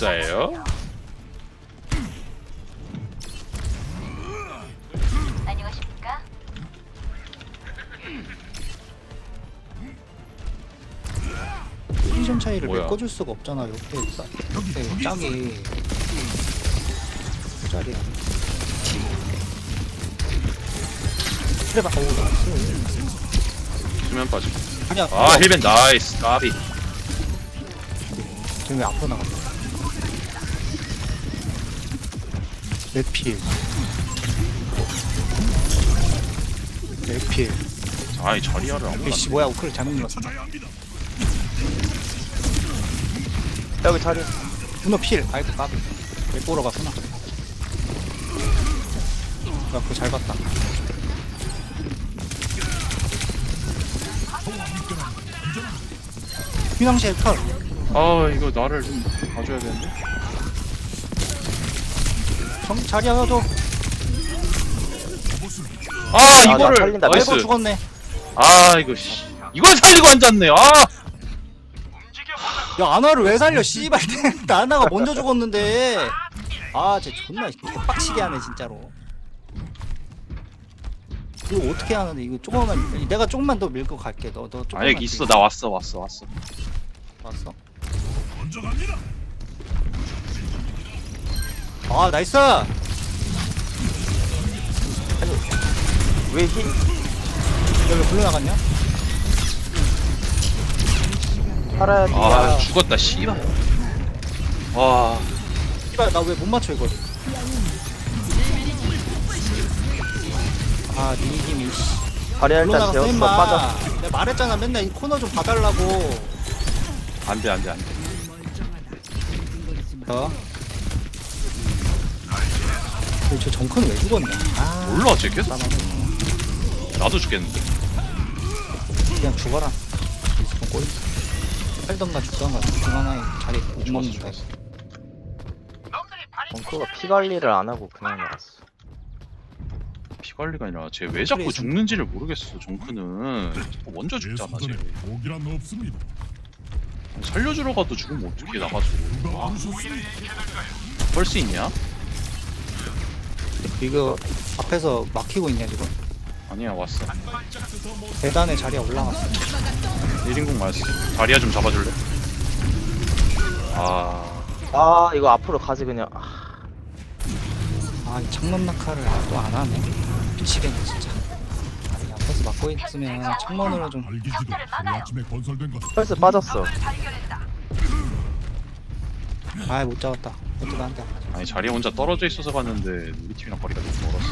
진짜예요? 안녕하십니까? 텐션 차이를 뭐야? 메꿔줄 수가 없잖아 옆에 싸- 옆에 짝이. 짤이야. 그래 봐. 어우 나이스. 수면 빠지고 아 힐벤 나이스. 까비. 지금 왜 앞으로 나갔냐 넷필 넷필 아이 자리야를 안 이씨 봤네. 뭐야 우크를 잘못 눌렀어. 여기 자리. 문어 필. 아이고 까비. 왜 보러 갔구나 야 그거 잘 봤다. 휘낭시에 털. 아 이거 나를 좀 봐줘야겠는데 줘아나 이거를. 살린다. 나이스 아이고 죽었네. 아 이거 씨. 이걸 살리고 앉았네. 아! 야 아나를 왜 살려 씨발. 나나가 먼저 죽었는데. 아쟤 존나 개빡치게 하네 진짜로. 이거 어떻게 하는데? 이거 조금만 내가 조금만 더 밀고 갈게. 너너 조금만 아니 있어. 나 왔어 왔어 왔어. 왔어 아 나이스 왜 힐? 여기 불러 나갔냐? 살아야 돼. 아 죽었다 씨발 와 씨발 나 왜 못 맞춰 이걸 아 니김이 씨 자리야 불러 일단 나갔어 재웠어 임마 빠져. 내가 말했잖아 맨날 이 코너 좀 봐달라고 안돼 안돼 안돼 어? 저 정크는 왜 죽었냐? 아. 몰라 쟤 계속 나도 죽겠는데. 그냥 죽어라. 리스폰 꼬이 살던가 죽던가 둘 하나에 자리 못 죽었어 먹는다. 죽었어. 벙커가 피 관리를 안 하고 그냥 나갔어. 피 관리가 아니라 쟤 왜 자꾸 그래서- 죽는지를 모르겠어 정크는. 자꾸 먼저 죽잖아 쟤. 독이란 없습니다. 살려주러 가도 죽으면 어떻게 나가지고 누가? 펄스 있냐? 이거 앞에서 막히고 있냐 지금 아니야 왔어 계단에 자리에 올라갔어 1인공 맞았어 다리야 좀 잡아줄래? 아 아 이거 앞으로 가지 그냥. 아, 아, 이 창문 낙하를 또 안 하네. 미치겠네, 진짜. 아니, 앞에서 막고 있으면 창문으로 좀. 알기지도 하루아침에 건설된 것 펄스 빠졌어. 아, 못 잡았다. 어떻게 안 돼. 아니 자리에 혼자 떨어져 있어서 봤는데 우리 팀이랑 거리가 너무 멀었어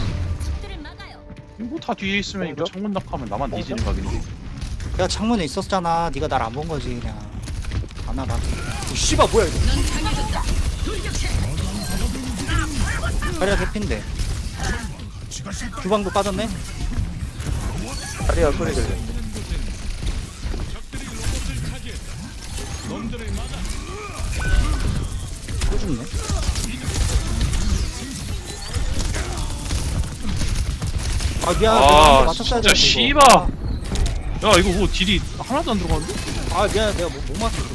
뭐다 뒤에 있으면 이거? 창문 낙하면 나만? 뒤지는 각인데 내가 창문에 있었잖아. 네가 날 안 본 거지, 그냥. 안 알아. 어, 씨발, 뭐야, 이거. 자리가 개핀데. 주방도 빠졌네? 자리야 소리 들려. 또 죽네. 아, 미안. 아 맞췄어야 진짜 되는데, 씨발. 야 이거 뭐 딜이 하나도 안 들어가는데? 아, 미안. 내가 못, 못 맞췄어.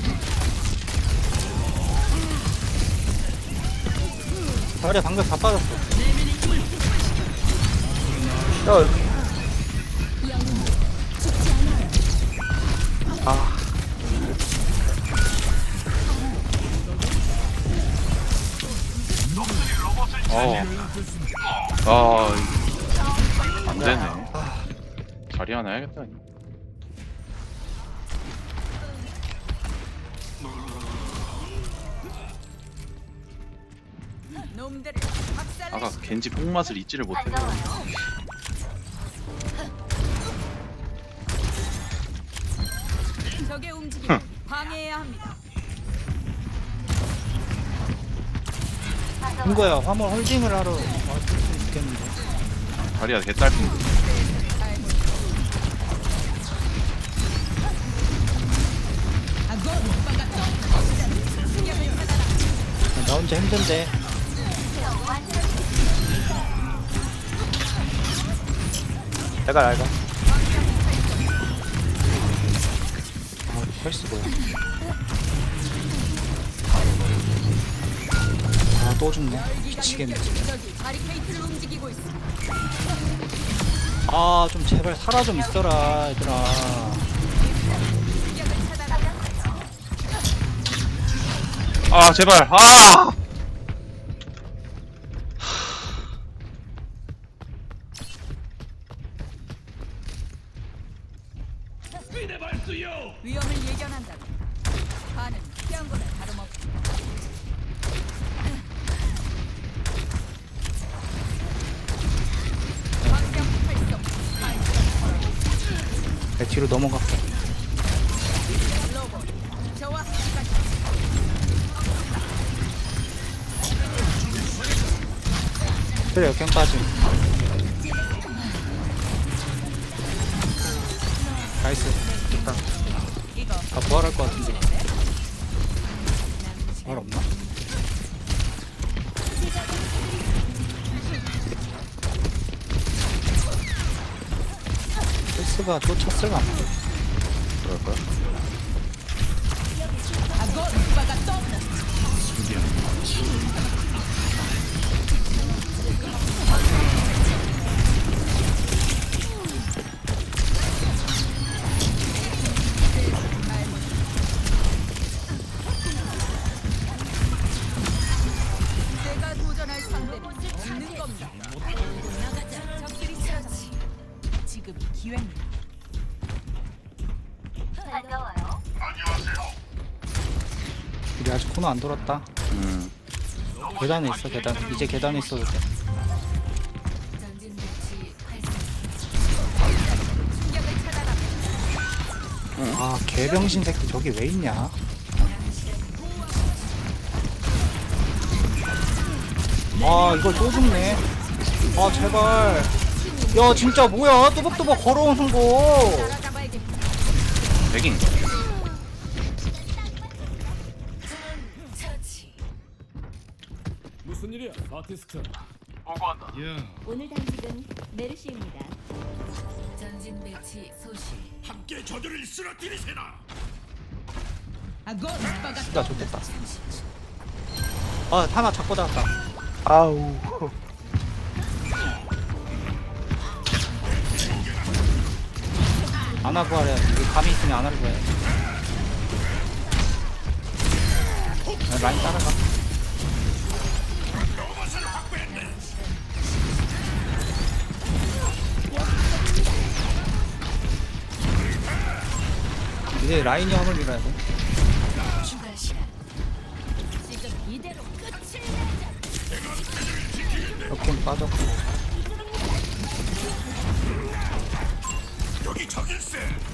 자리야, 방금 다 빠졌어. 야. 아 어. 아, 안 되네. 자리 하나 해야겠다. 놈들을 아까 겐지 뽕맛을 잊지를 못해. 적의 움직임을 방해해야 합니다. 이거야 화물 홀딩을 하러 왔으면 좋겠는데 자리야 개딸핀데. 나 혼자 힘든데 내가 알가. 아 펄스 뭐야 또 죽네 미치겠네. 아 좀 제발 살아 좀 있어라 얘들아. 아 제발 아 위험을 예견한다면 반은 피한 거나 다름없고. 내 뒤로 넘어갈게. 그래 역행 빠짐 나이스 이거 다 부활할 것 같은데 부활 없나? 패스가 쫓았을까? 그럴까 코너 안 돌았다 음 계단에 있어 계단 이제 계단에 있어도 돼. 아 개병신 새끼 저기 왜 있냐? 아 이걸 또 죽네. 아 제발. 야 진짜 뭐야 뚜벅뚜벅 걸어오는 거. 백인 아티스트? 오늘 당직은 메르시입니다. 전진 배치 소시. 함께 저들을 쓰러뜨리세나. 진짜 좋겠다. 아 하나 잡고 잡았다. 아우 안아 구하래. 여기 감이 있으면 구해. 야, 라인 따라가. 이제 라인이 화물 밀어야 돼. 추가 빠졌고. 여기 적일세.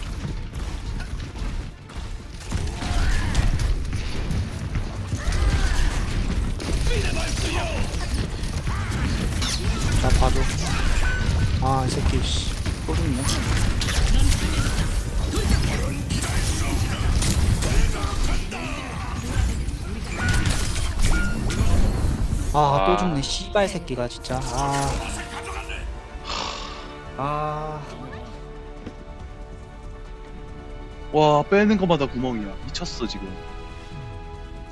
아, 또 죽네. 씨발 새끼가, 진짜. 아. 아. 와 빼는 것마다 구멍이야 미쳤어 지금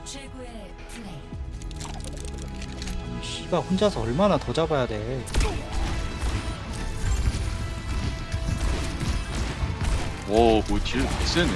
최고의 플레이. 씨발 혼자서 얼마나 더 잡아야 돼. 오뭐딜 세네